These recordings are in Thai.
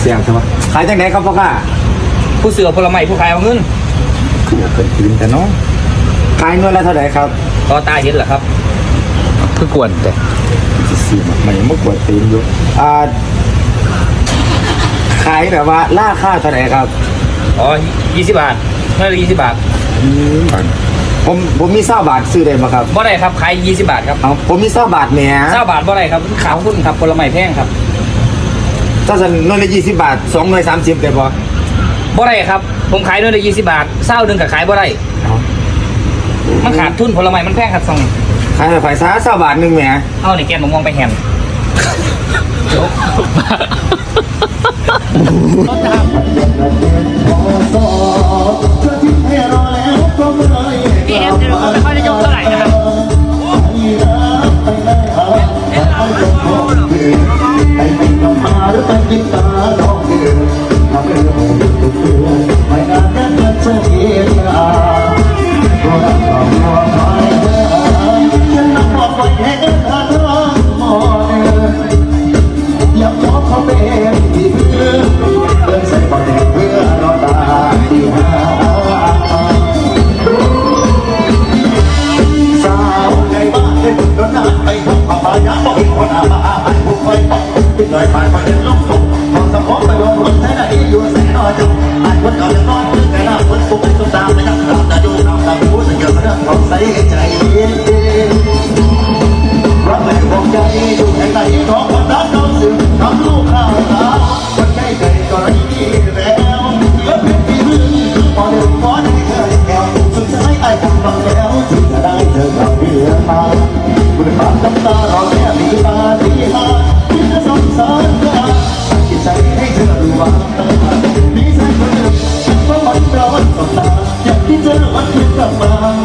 เสียงใช่ปะขายจากไหนครับพ่อค้าผู้เสือผลไม้ผู้ขายเอาเงินคือเกิดขึ้นแต่เนาะขายหนวดละเท่าไหร่ครับก็ตาเห็นเหรอครับคือกวนแต่สี่มันยังไม่กวดตีนอยู่อ่าขายแบบว่าล่าค่าเท่าไหร่ครับอ๋อยี่สิบบาทไม่ละยี่สิบบาทอืมผมผมมีเศร้าบาทซื้อได้ไหมครับบ่ได้ครับขายยี่สิบบาทครับเอาผมมีเศร้าบาทแหม่เจ้าบาทบ่ได้ครับขาวหุ้นครับผลไม้แพงครับ ถ้าสันหนวดละยี่สิบบาทสองหน่วยสามสิบได้ปะบ่ได้ครับ ผมขายด้วยละยี่สิบบาทเศร้าหนึ่งกับขายบ่ได้เอามันขาดทุนผลไม้มันแพงครับซองขายแบบไฟซ่าเศร้าบาทหนึ่งแหมเอาในแกนผมมองไปแฮมพี่ อยากขอเขาเป็นที่เพื่อนเดินใส่บอลเพื่อรอตาที่หาสาวในบ้านได้บุญนานไปทุกความายาบอกอีกคนอาบาอันผู้คอยปอกปิดเลยผ่านไปเห็นลูกตกม น้องสื่อทำลูกข้าวขาวคนใจใจก็ไร้แล้วเกิดเป็นที่พึ่งพอเดินพอได้เคยแก้วสุดท้ายไอ้คำบังแล้วถึงจะได้เจอกับเรือมาคุณฟ้าน้ำตาเราแค่มีตาที่หาที่จะสงสารกันจิตใจให้เธอรู้ว่ามีใจคนหนึ่งฉันก็มันร้อนสบตาอยากที่เจอวันคืนกลับมา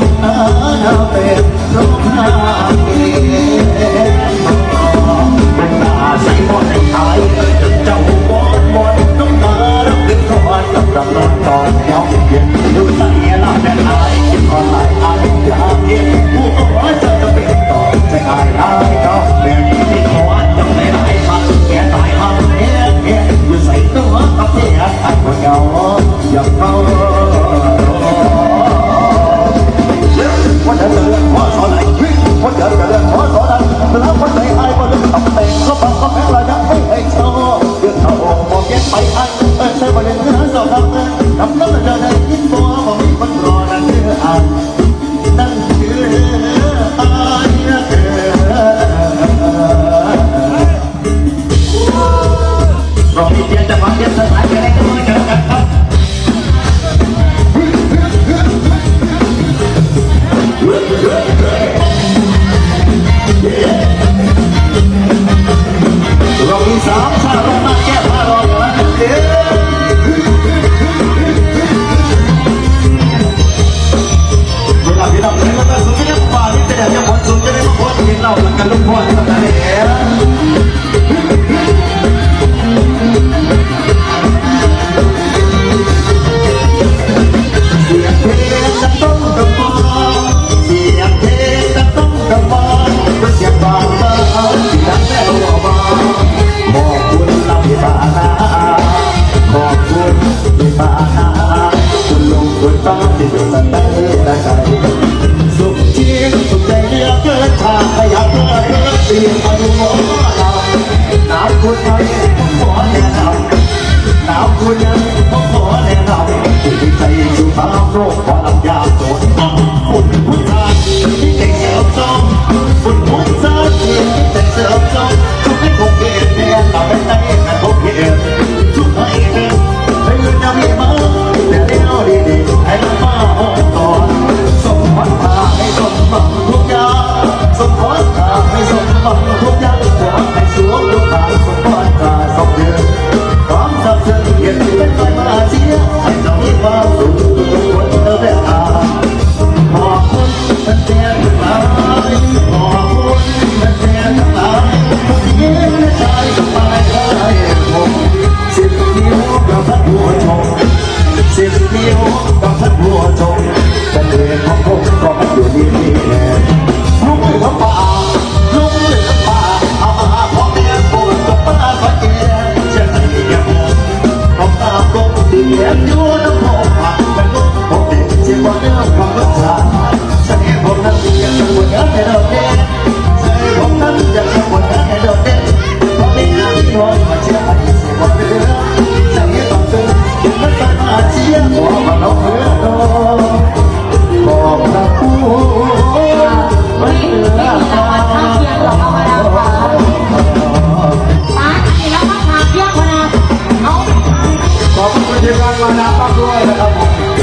เรามีเพียงแต่ความเย็นสบายแค่ไหนก็ไม่เจอกันครับเรามีสามชาเรามาแก้ผ้ารออย่างนั้นเองเวลาพี่น้องเล่นแล้วก็สุดที่จะฝ่าที่จะได้ยังหมดสุดจะได้มาพดกินเหล้าหลังกันลุกพ่อที่ทำได้เลุงคุณป้าที่เป็นสันติได้ใจสุขจริงสุขใจเดียวเกินทางขยับเพื่อเพื่อเสียงมาดูหมอลำน้ำคุณไปผมขอแนะนำน้ำคุณยังผมขอแนะนำที่ใจอยู่ตามโรคขอลำยาก fire up on me.